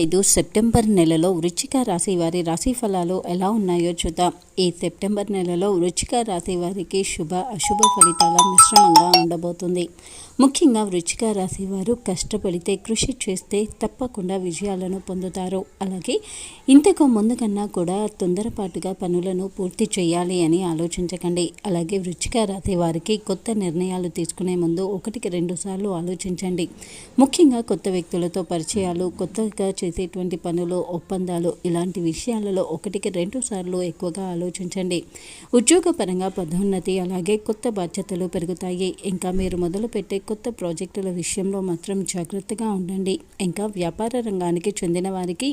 ఐదు సెప్టెంబర్ నెలలో వృచ్చిక రాశి వారి రాశి ఫలాలు ఎలా ఉన్నాయో చూద్దాం. ఈ సెప్టెంబర్ నెలలో వృచ్చిక రాశి వారికి శుభ అశుభ ఫలితాల మిశ్రమంగా ఉండబోతుంది. ముఖ్యంగా వృచ్చిక రాశి వారు కష్టపడితే కృషి చేస్తే తప్పకుండా విజయాలను పొందుతారు. అలాగే ఇంతకు ముందు కన్నా కూడా తొందరపాటుగా పనులను పూర్తి చేయాలి అని ఆలోచించకండి. అలాగే వృచ్చిక రాశి వారికి కొత్త నిర్ణయాలు తీసుకునే ముందు ఒకటికి రెండు సార్లు ఆలోచించండి. ముఖ్యంగా కొత్త వ్యక్తులతో పరిచయాలు కొత్తగా చేసేటువంటి పనులు ఒప్పందాలు ఇలాంటి విషయాలలో ఒకటికి రెండు సార్లు ఎక్కువగా ఆలోచించండి. ఉద్యోగపరంగా పదోన్నతి అలాగే కొత్త బాధ్యతలు పెరుగుతాయి. ఇంకా మీరు మొదలుపెట్టే కొత్త ప్రాజెక్టుల విషయంలో మాత్రం జాగ్రత్తగా ఉండండి. ఇంకా వ్యాపార రంగానికి చెందిన వారికి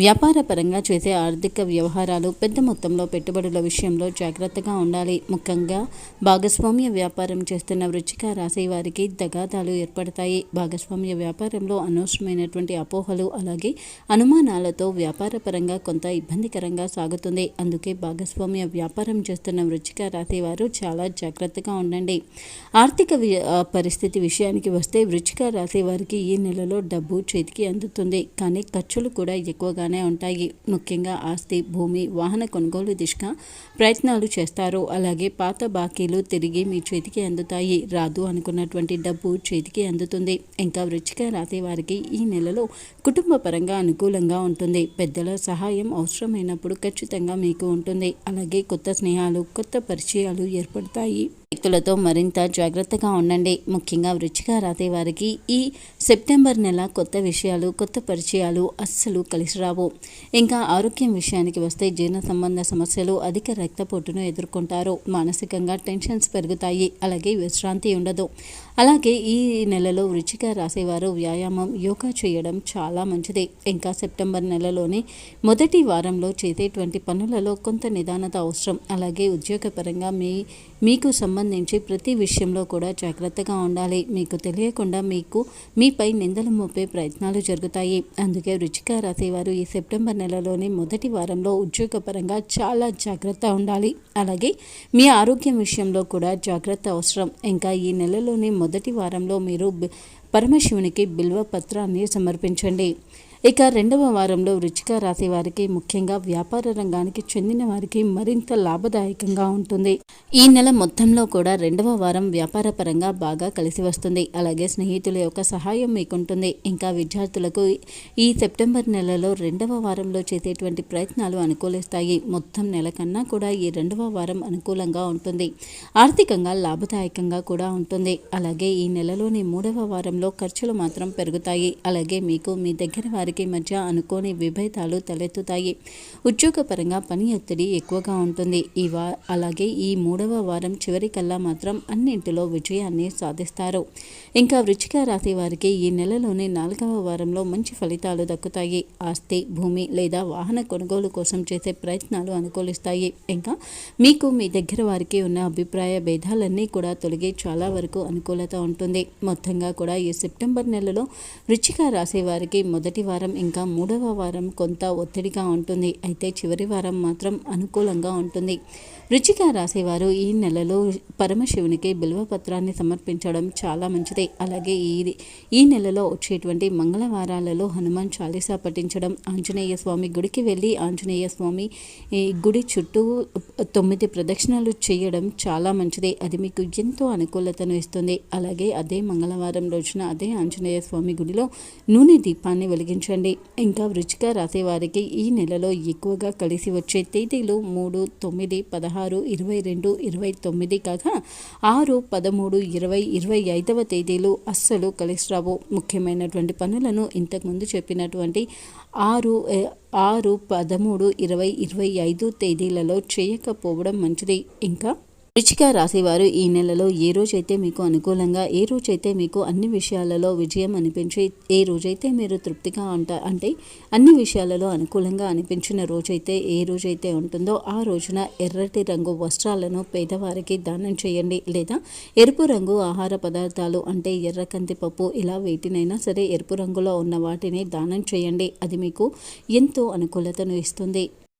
వ్యాపారపరంగా చేసే ఆర్థిక వ్యవహారాలు పెద్ద మొత్తంలో పెట్టుబడుల విషయంలో జాగ్రత్తగా ఉండాలి. ముఖ్యంగా భాగస్వామ్య వ్యాపారం చేస్తున్న వృచ్చిక రాశి వారికి దగాదాలు ఏర్పడతాయి. భాగస్వామ్య వ్యాపారంలో అనవసరమైనటువంటి అపోహలు అలాగే అనుమానాలతో వ్యాపారపరంగా కొంత ఇబ్బందికరంగా సాగుతుంది. అందుకే భాగస్వామ్య వ్యాపారం చేస్తున్న వృచ్చిక రాశి వారు చాలా జాగ్రత్తగా ఉండండి. ఆర్థిక పరిస్థితి విషయానికి వస్తే వృచ్చిక రాశి వారికి ఈ నెలలో డబ్బు చేతికి అందుతుంది. కానీ ఖర్చులు కూడా ఎక్కువగా ఎక్కువగానే ఉంటాయి. ముఖ్యంగా ఆస్తి భూమి వాహన కొనుగోలు దిశగా ప్రయత్నాలు చేస్తారు. అలాగే పాత బాకీలు తిరిగి మీ చేతికి అందుతాయి. రాదు అనుకున్నటువంటి డబ్బు చేతికి అందుతుంది. ఇంకా వృచ్చిక రాతి వారికి ఈ నెలలో కుటుంబ పరంగా అనుకూలంగా ఉంటుంది. పెద్దల సహాయం అవసరమైనప్పుడు ఖచ్చితంగా మీకు ఉంటుంది. అలాగే కొత్త స్నేహాలు కొత్త పరిచయాలు ఏర్పడతాయి. వ్యక్తులతో మరింత జాగ్రత్తగా ఉండండి. ముఖ్యంగా వృచ్చిక రాతే వారికి ఈ సెప్టెంబర్ నెల కొత్త విషయాలు కొత్త పరిచయాలు అస్సలు కలిసి రావు. ఇంకా ఆరోగ్యం విషయానికి వస్తే జీర్ణ సంబంధ సమస్యలు అధిక రక్తపోటును ఎదుర్కొంటారు. మానసికంగా టెన్షన్స్ పెరుగుతాయి. అలాగే విశ్రాంతి ఉండదు. అలాగే ఈ నెలలో వృచ్చిక రాసేవారు వ్యాయామం యోగా చేయడం చాలా మంచిది. ఇంకా సెప్టెంబర్ నెలలోని మొదటి వారంలో చేసేటువంటి పనులలో కొంత నిదానత అవసరం. అలాగే ఉద్యోగపరంగా మీ మీకు సంబంధించి ప్రతి విషయంలో కూడా జాగ్రత్తగా ఉండాలి. మీకు తెలియకుండా మీకు మీపై నిందలు మోపే ప్రయత్నాలు జరుగుతాయి. అందుకే రుచిక రాసేవారు ఈ సెప్టెంబర్ నెలలోని మొదటి వారంలో ఉద్యోగపరంగా చాలా జాగ్రత్త ఉండాలి. అలాగే మీ ఆరోగ్యం విషయంలో కూడా జాగ్రత్త అవసరం. ఇంకా ఈ నెలలోని మొదటి వారంలో మీరు పరమశివునికి బిల్వ పత్రాన్ని సమర్పించండి. ఇక రెండవ వారంలో వృచ్చిక రాశి వారికి ముఖ్యంగా వ్యాపార రంగానికి చెందిన వారికి మరింత లాభదాయకంగా ఉంటుంది. ఈ నెల మొత్తంలో కూడా రెండవ వారం వ్యాపార పరంగా బాగా కలిసి వస్తుంది. అలాగే స్నేహితుల యొక్క సహాయం మీకుంటుంది. ఇంకా విద్యార్థులకు ఈ సెప్టెంబర్ నెలలో రెండవ వారంలో చేసేటువంటి ప్రయత్నాలు అనుకూలిస్తాయి. మొత్తం నెల కన్నా కూడా ఈ రెండవ వారం అనుకూలంగా ఉంటుంది. ఆర్థికంగా లాభదాయకంగా కూడా ఉంటుంది. అలాగే ఈ నెలలోని మూడవ వారంలో ఖర్చులు మాత్రం పెరుగుతాయి. అలాగే మీకు మీ దగ్గర వారి వారికి మధ్య అనుకోని విభేదాలు తలెత్తుతాయి. ఉద్యోగపరంగా పని ఒత్తిడి ఎక్కువగా ఉంటుంది. ఈ వా అలాగే ఈ మూడవ వారం చివరికల్లా మాత్రం అన్నింటిలో విజయాన్ని సాధిస్తారు. ఇంకా వృచ్చిక రాశి వారికి ఈ నెలలోని నాలుగవ వారంలో మంచి ఫలితాలు దక్కుతాయి. ఆస్తి భూమి లేదా వాహన కొనుగోలు కోసం చేసే ప్రయత్నాలు అనుకూలిస్తాయి. ఇంకా మీకు మీ దగ్గర వారికి ఉన్న అభిప్రాయ భేదాలన్నీ కూడా తొలగి చాలా వరకు అనుకూలత ఉంటుంది. మొత్తంగా కూడా ఈ సెప్టెంబర్ నెలలో వృచ్చిక రాశి వారికి మొదటి వారం వారం ఇంకా మూడవ వారం కొంత ఒత్తిడిగా ఉంటుంది. అయితే చివరి వారం మాత్రం అనుకూలంగా ఉంటుంది. రుచిగా రాసేవారు ఈ నెలలో పరమశివునికి బిల్వపత్రాన్ని సమర్పించడం చాలా మంచిది. అలాగే ఈ ఈ నెలలో వచ్చేటువంటి మంగళవారాలలో హనుమాన్ చాలీసా పఠించడం ఆంజనేయ స్వామి గుడికి వెళ్ళి ఆంజనేయ స్వామి ఈ గుడి చుట్టూ తొమ్మిది ప్రదక్షిణలు చేయడం చాలా మంచిది. అది మీకు ఎంతో అనుకూలతను ఇస్తుంది. అలాగే అదే మంగళవారం రోజున అదే ఆంజనేయ స్వామి గుడిలో నూనె దీపాన్ని వెలిగించడం గమనించండి ఇంకా వృచ్చిక రాసేవారికి ఈ నెలలో ఎక్కువగా కలిసి వచ్చే తేదీలు మూడు తొమ్మిది పదహారు ఇరవై రెండు ఇరవై తొమ్మిది కాగా ఆరు పదమూడు ఇరవై ఇరవై ఐదవ తేదీలు అస్సలు కలిసి రావు. ముఖ్యమైనటువంటి పనులను ఇంతకుముందు చెప్పినటువంటి ఆరు ఆరు పదమూడు ఇరవై ఇరవై ఐదు తేదీలలో చేయకపోవడం మంచిది. ఇంకా రుచిక రాసేవారు ఈ నెలలో ఏ రోజైతే మీకు అనుకూలంగా ఏ రోజైతే మీకు అన్ని విషయాలలో విజయం అనిపించి ఏ రోజైతే మీరు తృప్తిగా ఉంటా అంటే అన్ని విషయాలలో అనుకూలంగా అనిపించిన రోజైతే ఏ రోజైతే ఉంటుందో ఆ రోజున ఎర్రటి రంగు వస్త్రాలను పేదవారికి దానం చేయండి. లేదా ఎరుపు రంగు ఆహార పదార్థాలు అంటే ఎర్ర కందిపప్పు ఇలా వేటినైనా సరే ఎరుపు రంగులో ఉన్న వాటిని దానం చేయండి. అది మీకు ఎంతో అనుకూలతను ఇస్తుంది.